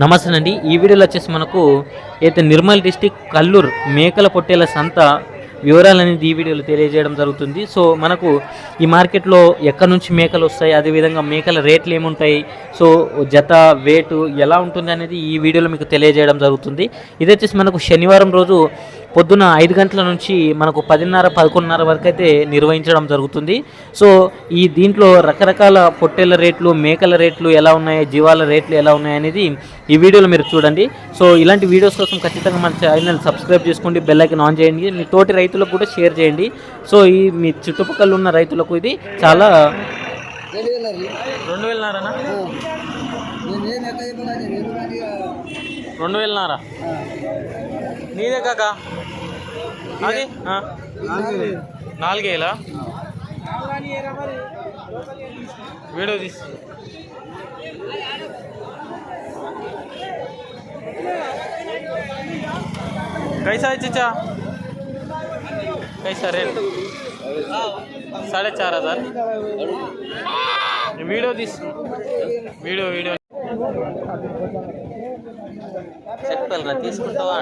నమస్తే అండి. ఈ వీడియోలో వచ్చేసి మనకు అయితే నిర్మల్ డిస్టిక్ కల్లూరు మేకల పొట్టేల సంత వివరాలు అనేది ఈ వీడియోలో తెలియజేయడం జరుగుతుంది. సో మనకు ఈ మార్కెట్లో ఎక్కడి నుంచి మేకలు వస్తాయి అదేవిధంగా మేకల రేట్లు ఏముంటాయి సో జత వేటు ఎలా ఉంటుంది అనేది ఈ వీడియోలో మీకు తెలియజేయడం జరుగుతుంది. ఇది వచ్చేసి మనకు శనివారం రోజు పొద్దున ఐదు గంటల నుంచి మనకు పదిన్నర పదకొండున్నర వరకు అయితే నిర్వహించడం జరుగుతుంది. సో ఈ దీంట్లో రకరకాల పొట్టేల రేట్లు మేకల రేట్లు ఎలా ఉన్నాయి జీవాల రేట్లు ఎలా ఉన్నాయి అనేది ఈ వీడియోలో మీరు చూడండి. సో ఇలాంటి వీడియోస్ కోసం ఖచ్చితంగా మన ఛానల్ సబ్స్క్రైబ్ చేసుకోండి బెల్ ఐకన్ ఆన్ చేయండి. మీ తోటి రైతులకు కూడా షేర్ చేయండి. సో ఈ మీ చుట్టుపక్కల ఉన్న రైతులకు ఇది చాలా రెండు వేలన్నారనా? రెండు వేలన్నారా. నీదే కాక? అది ఆ. నాలుగేలా వీడియో తీసి कैसा है चचा कैसा रेट साढ़े चार हजार వీడియో తీసు వీడియో వీడియో చెప్పగలరా తీసుకుంటావా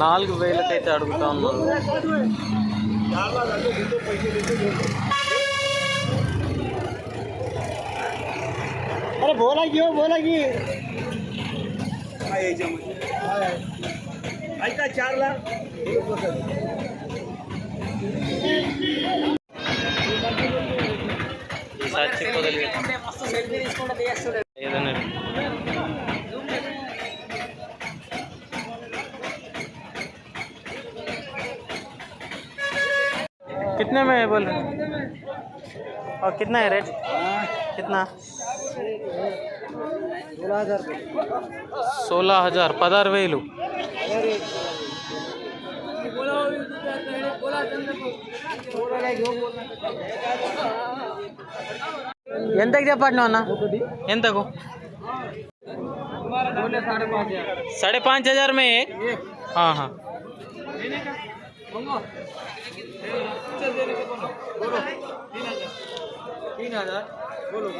నాలుగు వేలకైతే అడుగుతా ఉన్నాను अरे बोला क्यों बोला की ऐका चार लाख ఈసారి చెప్పగలిగే ఏదైనా कितने में है बोल रहे और कितना है रेट कितना सोलह हजार సోలా హజార్ పదహారు వేలు ఎంతకు చెప్పండి అన్న ఎంతకు साढ़े पाँच हजार में एक हाँ हाँ तीन हजार बोलो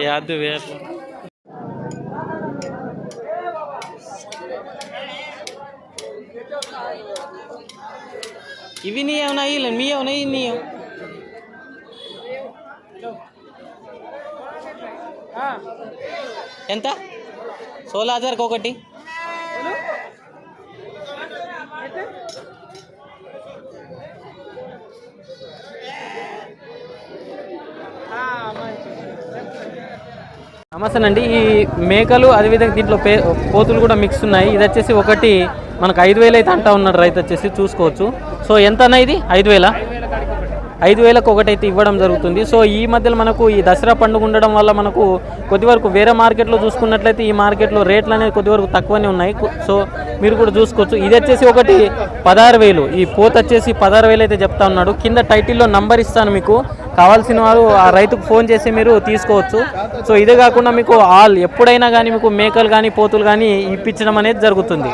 याद वेर ఇవి నీ ఏమన్నా ఇల్లు మీ ఏమన్నా నీ ఎంత? సోలా హజార్కి ఒకటి. నమస్తే అండి ఈ మేకలు అదేవిధంగా దీంట్లో పే పోతులు కూడా మిక్స్ ఉన్నాయి. ఇది వచ్చేసి ఒకటి మనకు ఐదు వేలు అయితే అంటా ఉన్నాడు రైతు వచ్చేసి చూసుకోవచ్చు. సో ఎంత ఇది? ఐదు వేల? ఐదు వేలకు ఒకటైతే ఇవ్వడం జరుగుతుంది. సో ఈ మధ్యలో మనకు ఈ దసరా పండుగ ఉండడం వల్ల మనకు కొద్ది వరకు వేరే మార్కెట్లో చూసుకున్నట్లయితే ఈ మార్కెట్లో రేట్లు అనేది కొద్ది వరకు తక్కువనే ఉన్నాయి. సో మీరు కూడా చూసుకోవచ్చు. ఇది వచ్చేసి ఒకటి పదహారు వేలు. ఈ పోత వచ్చేసి పదహారు వేలు అయితే చెప్తా ఉన్నాడు. కింద టైటిల్లో నంబర్ ఇస్తాను మీకు. కావాల్సిన వారు ఆ రైతుకు ఫోన్ చేసి మీరు తీసుకోవచ్చు. సో ఇదే కాకుండా మీకు ఆల్ ఎప్పుడైనా కానీ మీకు మేకలు కానీ పోతులు కానీ ఇప్పించడం అనేది జరుగుతుంది.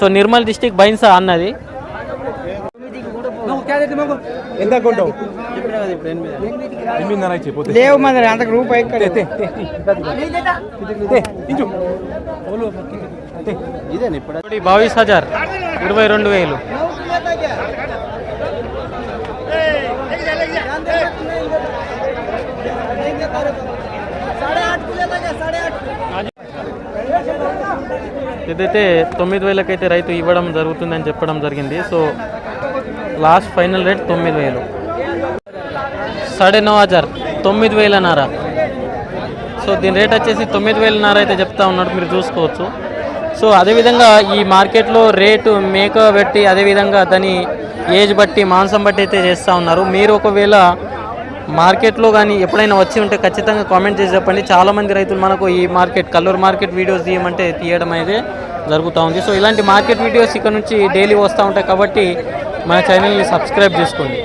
సో నిర్మల్ డిస్టిక్ బైన్సా అన్నది ఎంత కొంటావు లేవు మరి రూపాయి బావిస్ హజార్ ఇరవై రెండు వేలు ఇదైతే తొమ్మిది వేలకైతే రైతు ఇవ్వడం జరుగుతుందని చెప్పడం జరిగింది. సో లాస్ట్ ఫైనల్ రేట్ తొమ్మిది వేలు. సాడే నో హజార్ తొమ్మిది వేలన్నర సో దీని రేట్ వచ్చేసి తొమ్మిది వేలన్నర అయితే చెప్తా ఉన్నాడు మీరు చూసుకోవచ్చు. సో అదేవిధంగా ఈ మార్కెట్లో రేటు మేక బట్టి అదేవిధంగా దాని ఏజ్ బట్టి మాంసం బట్టి అయితే చేస్తూ ఉన్నారు. మీరు ఒకవేళ మార్కెట్లో కానీ ఎప్పుడైనా వచ్చి ఉంటే ఖచ్చితంగా కామెంట్ చేసి చెప్పండి. చాలామంది రైతులు మనకు ఈ మార్కెట్ కల్లూరు మార్కెట్ వీడియోస్ తీయమంటే తీయడం అయితే జరుగుతూ ఉంది. సో ఇలాంటి మార్కెట్ వీడియోస్ ఇక్కడ నుంచి డైలీ వస్తూ ఉంటాయి కాబట్టి మన ఛానల్ని సబ్స్క్రైబ్ చేసుకోండి.